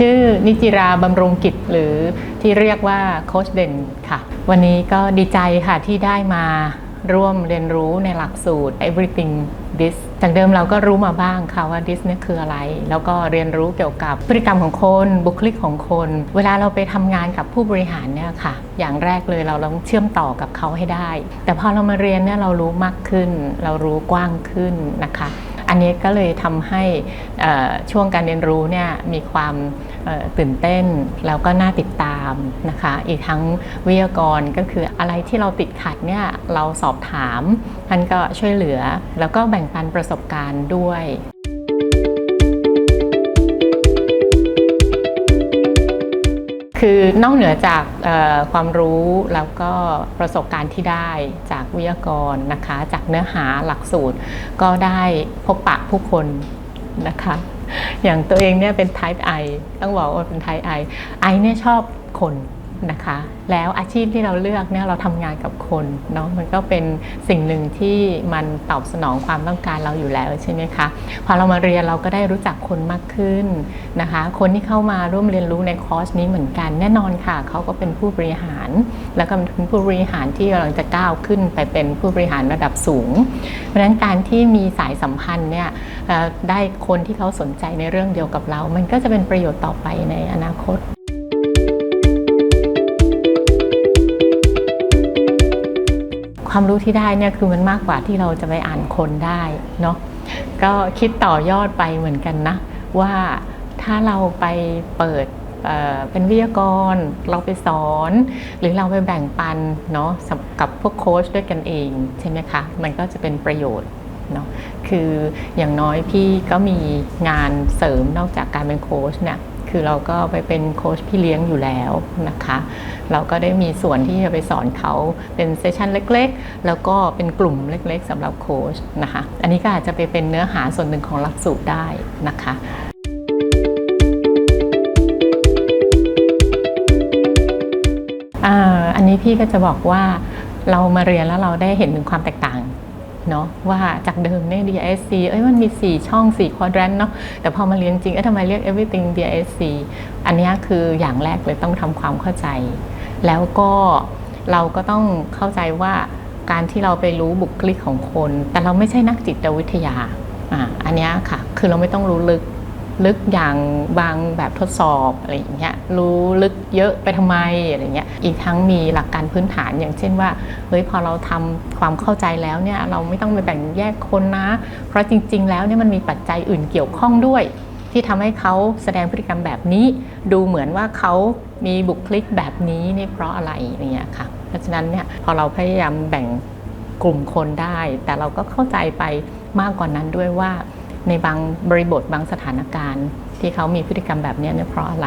ชื่อนิจิราบำรุงกิจหรือที่เรียกว่าโคชเด่นค่ะ วันนี้ก็ดีใจค่ะที่ได้มาร่วมเรียนรู้ในหลักสูตร everything this จากเดิมเราก็รู้มาบ้างค่ะว่า this เนี่ยคืออะไร แล้วก็เรียนรู้เกี่ยวกับพฤติกรรมของคน บุคลิกของคน เวลาเราไปทำงานกับผู้บริหารเนี่ยค่ะ อย่างแรกเลยเราต้องเชื่อมต่อกับเขาให้ได้ แต่พอเรามาเรียนเนี่ยเรารู้มากขึ้น เรารู้กว้างขึ้นนะคะ อันนี้ก็เลยทำให้ช่วงการเรียนรู้เนี่ยมีความตื่นเต้นแล้วก็น่าติดตามนะคะ อีกทั้งวิทยากรก็คืออะไรที่เราติดขัดเนี่ยเราสอบถามท่านก็ช่วยเหลือแล้วก็แบ่งปันประสบการณ์ด้วย คือนอกเหนือจากความรู้แล้วก็ประสบการณ์ที่ได้จากวิทยากรนะคะ จากเนื้อหาหลักสูตร ก็ได้พบปะผู้คนนะคะ อย่างตัวเองเนี่ยเป็น type I ต้องบอกว่าเป็น type I I เนี่ยชอบคน นะคะ แล้วอาชีพที่เราเลือกเนี่ยเราทำงานกับคนเนาะมันก็เป็นสิ่งหนึ่งที่มันตอบสนองความต้องการเราอยู่แล้วใช่ไหมคะพอเรามาเรียนเราก็ได้รู้จักคนมากขึ้นนะคะ คนที่เข้ามาร่วมเรียนรู้ในคอร์สนี้เหมือนกันแน่นอนค่ะเขาก็เป็นผู้บริหาร แล้วก็เป็นผู้บริหารที่กำลังจะก้าวขึ้นไปเป็นผู้บริหารระดับสูง เพราะฉะนั้นการที่มีสายสัมพันธ์เนี่ยได้คนที่เขาสนใจในเรื่องเดียวกับเรา มันก็จะเป็นประโยชน์ต่อไปในอนาคต ความรู้ที่ได้เนี่ยคือมันมากกว่าที่เราจะไปอ่านคนได้เนาะก็คิดต่อยอดไปเหมือนกันนะ ว่าถ้าเราไปเปิดเเป็นวิทยากรเราไปสอน หรือเราไปแบ่งปันเนาะกับพวกโค้ชด้วยกันเองใช่ไหมคะ มันก็จะเป็นประโยชน์เนาะคืออย่างน้อยพี่ก็มีงานเสริมนอกจากการเป็นโค้ชเนี่ย คือเราก็ไปเป็นโค้ชพี่เลี้ยงอยู่แล้วนะคะ เราก็ได้มีส่วนที่จะไปสอนเขาเป็นเซสชันเล็กๆ แล้วก็เป็นกลุ่มเล็กๆสำหรับโค้ชนะคะ อันนี้ก็อาจจะไปเป็นเนื้อหาส่วนหนึ่งของหลักสูตรได้นะคะอันนี้พี่ก็จะบอกว่าเรามาเรียนแล้วเราได้เห็นถึงความแตกต่าง เนาะว่าจากเดิมเนี่ย DISC เอ้ยมันมี 4 ช่อง 4 quadrant เนาะแต่พอมาเรียนจริงเอ้ยทำไมเรียก everything DISC อันนี้คืออย่างแรกเลยต้องทำความเข้าใจ แล้วก็เราก็ต้องเข้าใจว่าการที่เราไปรู้บุคลิกของคน แต่เราไม่ใช่นักจิตวิทยาอ่าอันนี้ค่ะ คือเราไม่ต้องรู้ลึก ลึกอย่างบางแบบทดสอบอะไรอย่างเงี้ยรู้ลึกเยอะไปทำไมอะไรเงี้ยอีกทั้งมีหลักการพื้นฐานอย่างเช่นว่าเฮ้ยพอเราทำความเข้าใจแล้วเนี่ยเราไม่ต้องไปแบ่งแยกคนนะ เพราะจริง ๆ แล้วเนี่ยมันมีปัจจัยอื่นเกี่ยวข้องด้วยที่ทำให้เขาแสดงพฤติกรรมแบบนี้ ดูเหมือนว่าเขามีบุคลิกแบบนี้นี่เพราะอะไรอย่างเงี้ยค่ะ เพราะฉะนั้นเนี่ยพอเราพยายามแบ่งกลุ่มคนได้ แต่เราก็เข้าใจไปมากกว่านั้นด้วยว่า ในบางบริบทบางสถานการณ์ ที่เขามีพฤติกรรมแบบนี้เนี่ยเพราะอะไร